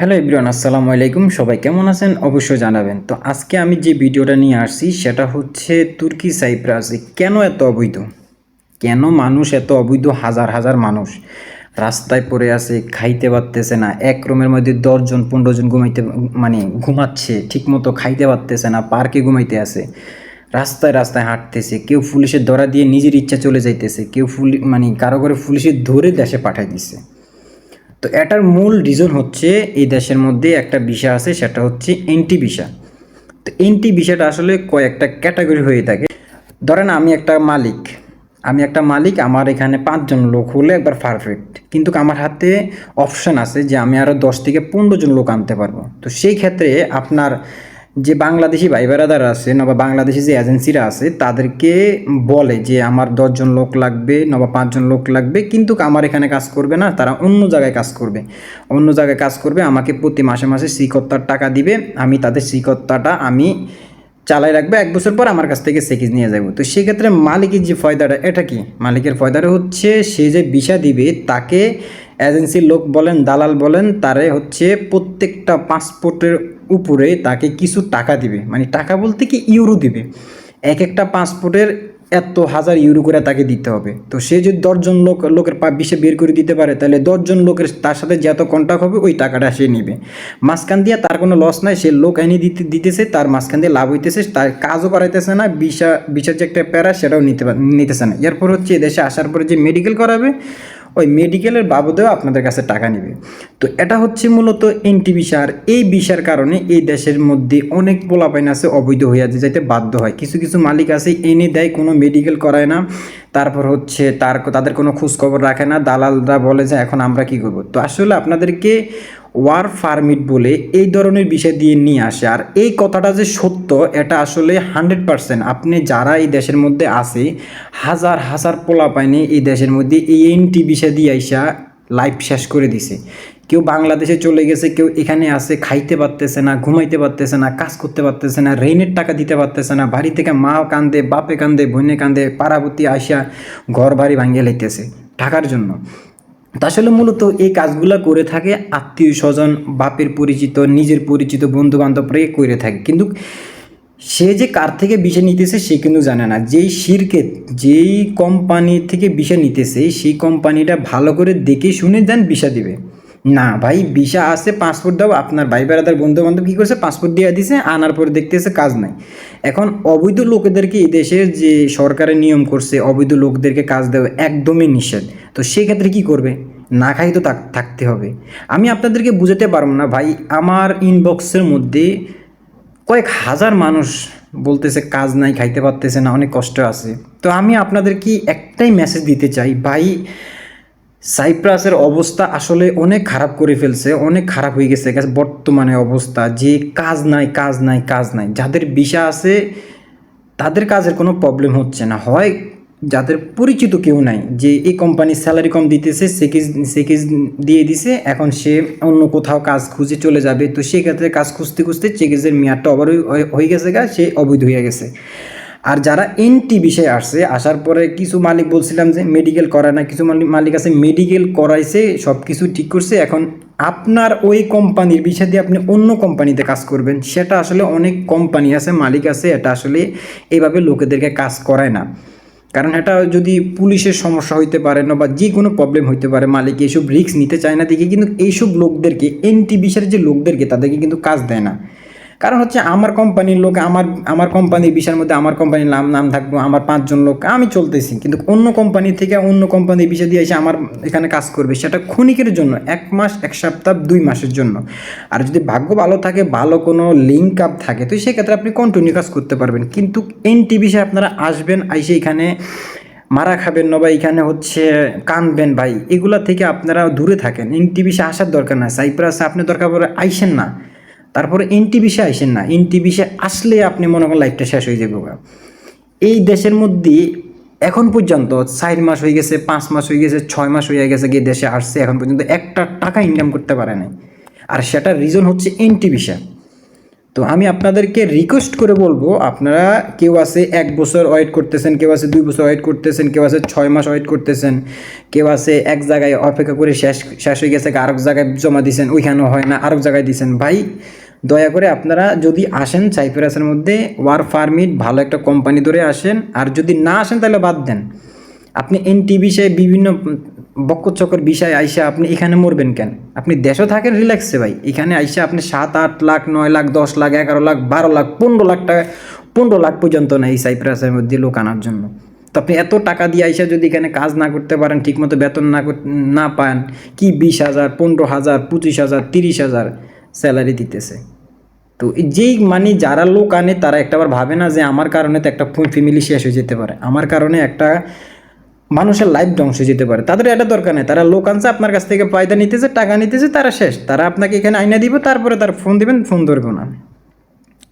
Hello everyone, আসসালামু আলাইকুম। সবাই কেমন আছেন? অবশ্যই জানাবেন। তো আজকে আমি যে ভিডিওটা নিয়ে আসছি, সেটা হচ্ছে তুর্কি সাইপ্রাসে। কেন এত অবৈধ? কেন মানুষ এত অবৈধ? হাজার হাজার মানুষ রাস্তায় পড়ে আছে, খাইতে পারতেছে না, এক রুমের মধ্যে দশজন, পনেরো জন ঘুমাইতে মানে ঘুমাচ্ছে, ঠিকমতো খাইতে পারতেছে না, পার্কে ঘুমাইতে আছে, রাস্তায় রাস্তায় হাঁটতেছে, কেউ পুলিশের ধরা দিয়ে নিজের ইচ্ছা চলে যাইতেছে, কেউ পুলি মানে কারও করে পুলিশের ধরে দেশে পাঠাই দিছে। তো এটার মূল রিজন হচ্ছে এই দেশের মধ্যে একটা ভিসা আছে, সেটা হচ্ছে এন্টি ভিসা। তো এন্টি ভিসাটা আসলে কয়েকটা ক্যাটাগরি হয়ে থাকে। ধরেন আমি একটা মালিক, আমি একটা মালিক, আমার এখানে পাঁচজন লোক হলে একবার পারফেক্ট কিন্তু আমার হাতে অপশান আছে যে আমি আরও দশ থেকে পনেরো জন লোক আনতে পারব। তো সেই ক্ষেত্রে আপনার যে বাংলাদেশি ভাই বেড়াদার আছে নবা বাংলাদেশি যে এজেন্সিরা আছে, তাদেরকে বলে যে আমার দশজন লোক লাগবে, নবা পাঁচজন লোক লাগবে, কিন্তু আমার এখানে কাজ করবে না, তারা অন্য জায়গায় কাজ করবে। অন্য জায়গায় কাজ করবে, আমাকে প্রতি মাসে মাসে শ্রীকর্তার টাকা দিবে, আমি তাদের শ্রীকর্তাটা আমি চালাই রাখবে, এক বছর পর আমার কাছ থেকে সেকিজ নিয়ে যাব। তো সেক্ষেত্রে মালিকের যে ফয়দাটা, এটা কি? মালিকের ফয়দাটা হচ্ছে, সে যে বিষা দিবে, তাকে এজেন্সির লোক বলেন, দালাল বলেন, তারে হচ্ছে প্রত্যেকটা পাসপোর্টের উপরে তাকে কিছু টাকা দিবে। মানে টাকা বলতে কি ইউরো দিবে। এক একটা পাসপোর্টের এত হাজার ইউরো করে তাকে দিতে হবে। তো সে যদি দশজন লোক, লোকের পা বিষে বের করে দিতে পারে, তাহলে দশজন লোকের তার সাথে যত কন্ট্যাক্ট হবে, ওই টাকাটা সে নেবে। মাঝখান দিয়ে তার কোনো লস নাই, সে লোক এনে দিতে দিতেছে, তার মাঝখান দিয়ে লাভ হইতেছে, তার কাজও করাইতেছে না, বিষা বিষার যে একটা প্যারা, সেটাও নিতে নিতেছে না। এরপর হচ্ছে এদেশে আসার পরে যে মেডিকেল করাবে ওই মেডিকেলের বাবদেও আপনাদের কাছে টাকা নেবে। তো এটা হচ্ছে মূলত এনটি বিষার এই বিষার কারণে এই দেশের মধ্যে অনেক পোলাপাইন আছে, অবৈধ হয়ে যাইতে বাধ্য হয়। কিছু কিছু মালিক আছে, এনে দেয়, কোনো মেডিকেল করায় না। তারপর হচ্ছে তার, তাদের কোনো খোঁজখবর রাখে না। দালালরা বলে যে, এখন আমরা কি করব? তো আসলে আপনাদেরকে ওয়ার ফার্মিট বলে এই ধরনের বিষয় দিয়ে নিয়ে আসে। আর এই কথাটা যে সত্য, এটা আসলে হান্ড্রেড পারসেন্ট। আপনি যারা এই দেশের মধ্যে আছে, হাজার হাজার পোলা পায়নি এই দেশের মধ্যে এই এনটি বিষয় দিয়ে আইসা লাইফ শেষ করে দিছে। কেউ বাংলাদেশে চলে গেছে, কেউ এখানে আসে খাইতে পারতেছে না, ঘুমাইতে পারতেছে না, কাজ করতে পারতেছে না রেনের টাকা দিতে পারতেছে না, বাড়ি থেকে মা কান্দে, বাপে কান্দে, বোনে কান্দে পাড়াবতী আসা ঘর বাড়ি ভাঙিয়ে লাইতেছে। টাকার জন্য। তা আসলে মূলত এই কাজগুলো করে থাকে আত্মীয় স্বজন, বাপের পরিচিত, নিজের পরিচিত বন্ধু বান্ধবরাই করে থাকে। কিন্তু সে যে কার থেকে বিষে নিতেছে সে কিন্তু জানে না। যেই শিরকে, যেই কোম্পানি থেকে বিষে নিতেছে, সেই কোম্পানিটা ভালো করে দেখে শুনে দেন বিষা দিবে। না ভাই, ভিসা আছে পাসপোর্ট দাও। আপনার ভাই বেড়াদার বন্ধু বান্ধব কী করছে? পাসপোর্ট দিয়ে দিছে, আনার পরে দেখতেছে কাজ নাই। এখন অবৈধ লোকেদেরকে এই দেশের যে সরকারের নিয়ম করছে, অবৈধ লোকদেরকে কাজ দেওয়া একদমই নিষেধ। তো সেক্ষেত্রে কি করবে? না খাই তো থাক- থাকতে হবে। আমি আপনাদেরকে বুঝাতে পারব না ভাই, আমার ইনবক্সের মধ্যে কয়েক হাজার মানুষ বলতেছে, কাজ নাই, খাইতে পারতেছে না, অনেক কষ্ট আছে। তো আমি আপনাদেরকে একটাই মেসেজ দিতে চাই, ভাই সাইপ্রাসের অবস্থা আসলে অনেক খারাপ করে ফেলছে, অনেক খারাপ হয়ে গেছে। বর্তমানে অবস্থা যে কাজ নাই কাজ নাই কাজ নাই। যাদের বিষা আছে, তাদের কাজের কোনো প্রবলেম হচ্ছে না। হয় যাদের পরিচিত কেউ নাই, যে এই কোম্পানির স্যালারি কম দিতেছে সেকেজ সেকেজ দিয়ে দিছে, এখন সে অন্য কোথাও কাজ খুঁজে চলে যাবে। তো সেক্ষেত্রে কাজ খুঁজতে খুঁজতে চেকিজের মেয়াদটা আবার হয়ে গেছে গা, সে অবৈধ হয়ে গেছে। আর যারা এনটি বিষয়ে আসছে, আসার পরে কিছু মালিক বলছিলাম যে মেডিকেল করায় না, কিছু মালিক আছে মেডিকেল করাইছে সব কিছু ঠিক করছে। এখন আপনার ওই কোম্পানির বিষয় দিয়ে আপনি অন্য কোম্পানিতে কাজ করবেন, সেটা আসলে অনেক কোম্পানি আছে, মালিক আছে, এটা আসলে এভাবে লোকেদেরকে কাজ করায় না। কারণ এটা যদি পুলিশের সমস্যা হইতে পারে না বা যে কোনো প্রবলেম হইতে পারে, মালিক এইসব রিস্ক নিতে চায় না দেখে, কিন্তু এইসব লোকদেরকে এনটি বিষয়ের যে লোকদেরকে, তাদেরকে কিন্তু কাজ দেয় না। কারণ হচ্ছে আমার কোম্পানির লোক, আমার আমার কোম্পানির বিষয়ের মধ্যে আমার কোম্পানির নাম নাম থাকব, আমার পাঁচজন লোক, আমি চলতেছি। কিন্তু অন্য কোম্পানি থেকে অন্য কোম্পানির বিষয় দিয়ে এসে আমার এখানে কাজ করবে, সেটা ক্ষণিকের জন্য, এক মাস, এক সপ্তাহ, দুই মাসের জন্য। আর যদি ভাগ্য ভালো থাকে, ভালো কোনো লিঙ্ক আপ থাকে, তো সেক্ষেত্রে আপনি কন্টিনিউ কাজ করতে পারবেন। কিন্তু এনটি বিষয়ে আপনারা আসবেন, আইসে এখানে মারা খাবেন না বা এখানে হচ্ছে কানবেন ভাই, এগুলা থেকে আপনারা দূরে থাকেন। এনটি বিষয়ে আসার দরকার না সাইপ্রাসে আপনি দরকার পড়ে আইসেন না। তারপরে এনটি বিষে আইসেন না। এনটি বিষে আসলে আপনি মনে করেন লাইফটা শেষ হয়ে যাবে। এই দেশের মধ্যে এখন পর্যন্ত চার মাস হয়ে গেছে, পাঁচ মাস হয়ে গেছে, ছয় মাস হয়ে গেছে গিয়ে দেশে আসছে, এখন পর্যন্ত একটা টাকা ইনকাম করতে পারে নাই। আর সেটার রিজন হচ্ছে এনটি বিষয় তো আমি আপনাদেরকে রিকোয়েস্ট করে বলব, আপনারা কেউ আছে এক বছর ওয়েট করতেছেন, কেউ আছে দুই বছর ওয়েট করতেছেন, কেউ আছে ছয় মাস ওয়েট করতেছেন, কেউ আছে এক জায়গায় অপেক্ষা করে শেষ শেষ হয়ে গেছে, আরেক জায়গায় জমা দিয়েছেন ওইখানেও হয় না, আরেক জায়গায় দিয়েছেন ভাই, দয়া করে আপনারা যদি আসেন সাইপ্রাসের মধ্যে, ওয়ার ফার্মিট ভালো একটা কোম্পানি ধরে আসেন, আর যদি না আসেন তাহলে বাদ দেন। আপনি এনটি বিষয়ে বিভিন্ন বক্কচকর বিষয় আইসা আপনি এখানে মরবেন কেন? আপনি দেশও থাকেন রিল্যাক্সে ভাই। এখানে আইসা আপনি সাত, আট লাখ, নয় লাখ, দশ লাখ, এগারো লাখ, বারো লাখ, পনেরো লাখ টাকা, পনেরো লাখ পর্যন্ত না এই সাইপ্রাসের মধ্যে লোক আনার জন্য। তো আপনি এত টাকা দিয়ে আইসা যদি এখানে কাজ না করতে পারেন, ঠিকমতো বেতন না না পান, কি বিশ হাজার, পনেরো হাজার, পঁচিশ হাজার, তিরিশ হাজার স্যালারি দিতেছে? তো যেই মানে যারা লোক আনে, তারা একটাবার ভাবে না যে আমার কারণে তো একটা ফ্যামিলি শেষ হয়ে যেতে পারে। আমার কারণে একটা মানুষের লাইফ ধ্বংস যেতে পারে। তাদের এটা দরকার নেই। তারা লোক আনছে, আপনার কাছ থেকে পয়দা নিতেছে, টাকা নিতেছে, তারা শেষ। তারা আপনাকে এখানে আইনা দিব, তারপরে তার ফোন দিবেন ফোন ধরবে না।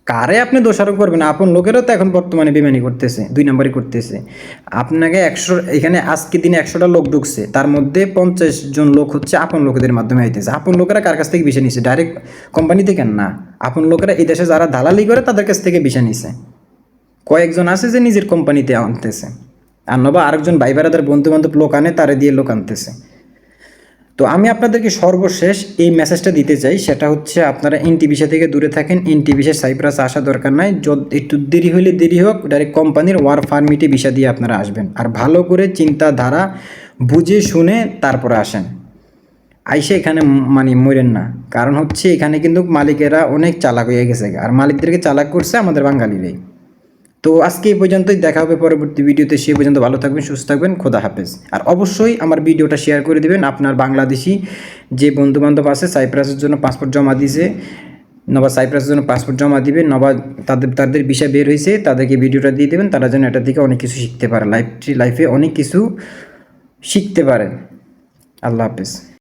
কারে আপনি দোষারোপ করবেন? আপন লোকেরও তো এখন বর্তমানে বেমানি করতেছে, দুই নম্বরই করতেছে। আপনাকে একশো, এখানে আজকে দিনে একশোটা লোক ঢুকছে, তার মধ্যে পঞ্চাশ জন লোক হচ্ছে আপন লোকেদের মাধ্যমে আইতেছে। আপন লোকেরা কার কাছ থেকে বিষয় নিছে? ডাইরেক্ট কোম্পানি থেকে না। আপন লোকেরা এই দেশে যারা দালালি করে, তাদের কাছ থেকে বিষয় নিছে। কয়েকজন আছে যে নিজের কোম্পানিতে আনতেছে। আর নবা আরেকজন ভাই বেড়াদার বন্ধু বান্ধব লোক আনে, তারে দিয়ে লোক আনতেছে। তো আমি আপনাদেরকে সর্বশেষ এই মেসেজটা দিতে চাই, সেটা হচ্ছে আপনারা এনটি ভিসা থেকে দূরে থাকেন এনটি ভিসা সাইপ্রাস আসা দরকার নাই। যত একটু দেরি হলে দেরি হোক ডাইরেক্ট কোম্পানির ওয়ার ফার্মিটে ভিসা দিয়ে আপনারা আসবেন। আর ভালো করে চিন্তাধারা বুঝে শুনে তারপরে আসেন। আইসে এখানে মানে মরেন না। কারণ হচ্ছে এখানে কিন্তু মালিকেরা অনেক চালাক হয়ে গেছে আর মালিকদেরকে চালাক করছে আমাদের বাঙালিরাই। তো আজকে এই পর্যন্তই, দেখা হবে পরবর্তী ভিডিওতে, সে পর্যন্ত ভালো থাকবেন, সুস্থ থাকবেন, খোদা হাফেজ। আর অবশ্যই আমার ভিডিওটা শেয়ার করে দিবেন আপনার বাংলাদেশি যে বন্ধু বান্ধব আছে, সাইপ্রাসের জন্য পাসপোর্ট জমা দিয়েছে নবা সাইপ্রাসের জন্য পাসপোর্ট জমা দিবেন নবা তাদের তাদের বিষয় বের হয়েছে, তাদেরকে ভিডিওটা দিয়ে দেবেন, তারা যেন এটা থেকে অনেক কিছু শিখতে পারে লাইফ লাইফে অনেক কিছু শিখতে পারে আল্লাহ হাফেজ।